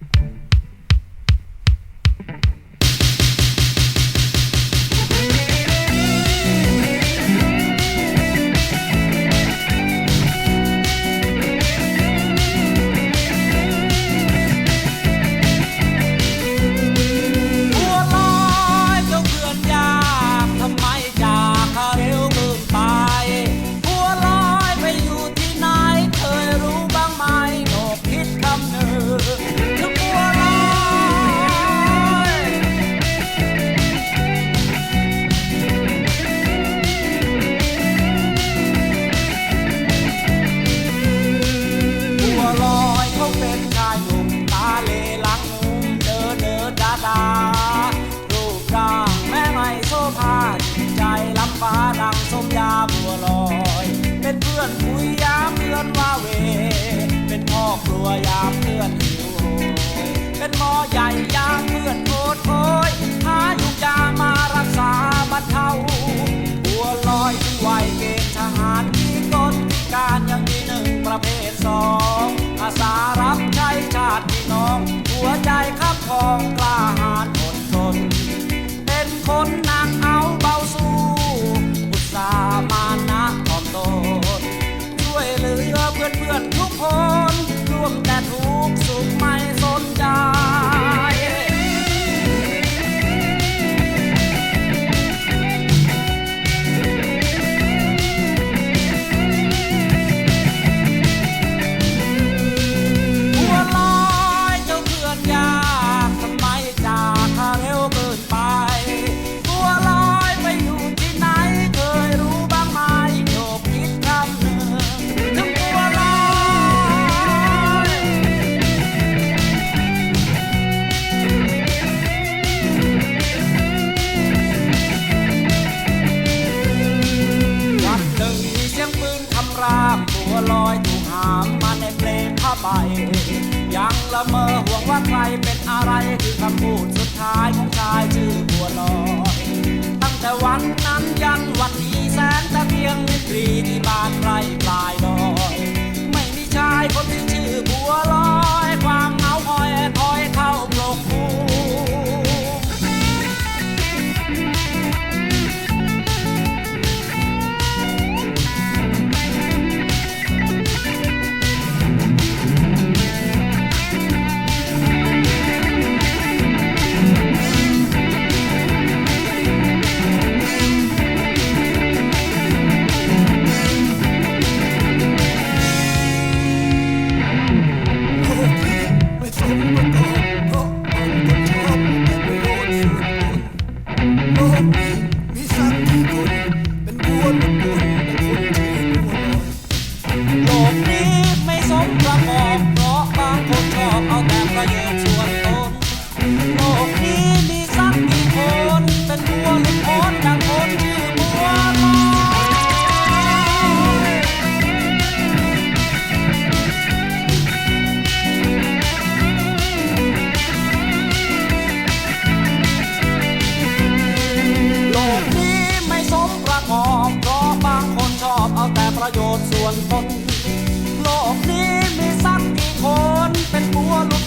thank you. เป็นหมอใหญ่ยาเพื่อนโคดโอยหายุกยามารักษาบรรเทาบัวลอยถึงวัยเกณฑ์ทหารมีกฎการยังมีหนึ่งประเภทสองอาสารับใช้ชาติพี่น้อง หัวใจคับของกล้า ละเมอห่วงว่าใครเป็นอะไรคือคำพูดสุดท้ายของชายชื่อบัวลอย ตั้งแต่วันนั้นยันวันนี้แสนแต่เพียงนิด ส่วนตนโลกนี้มีสักกี่คนเป็นผัวลูก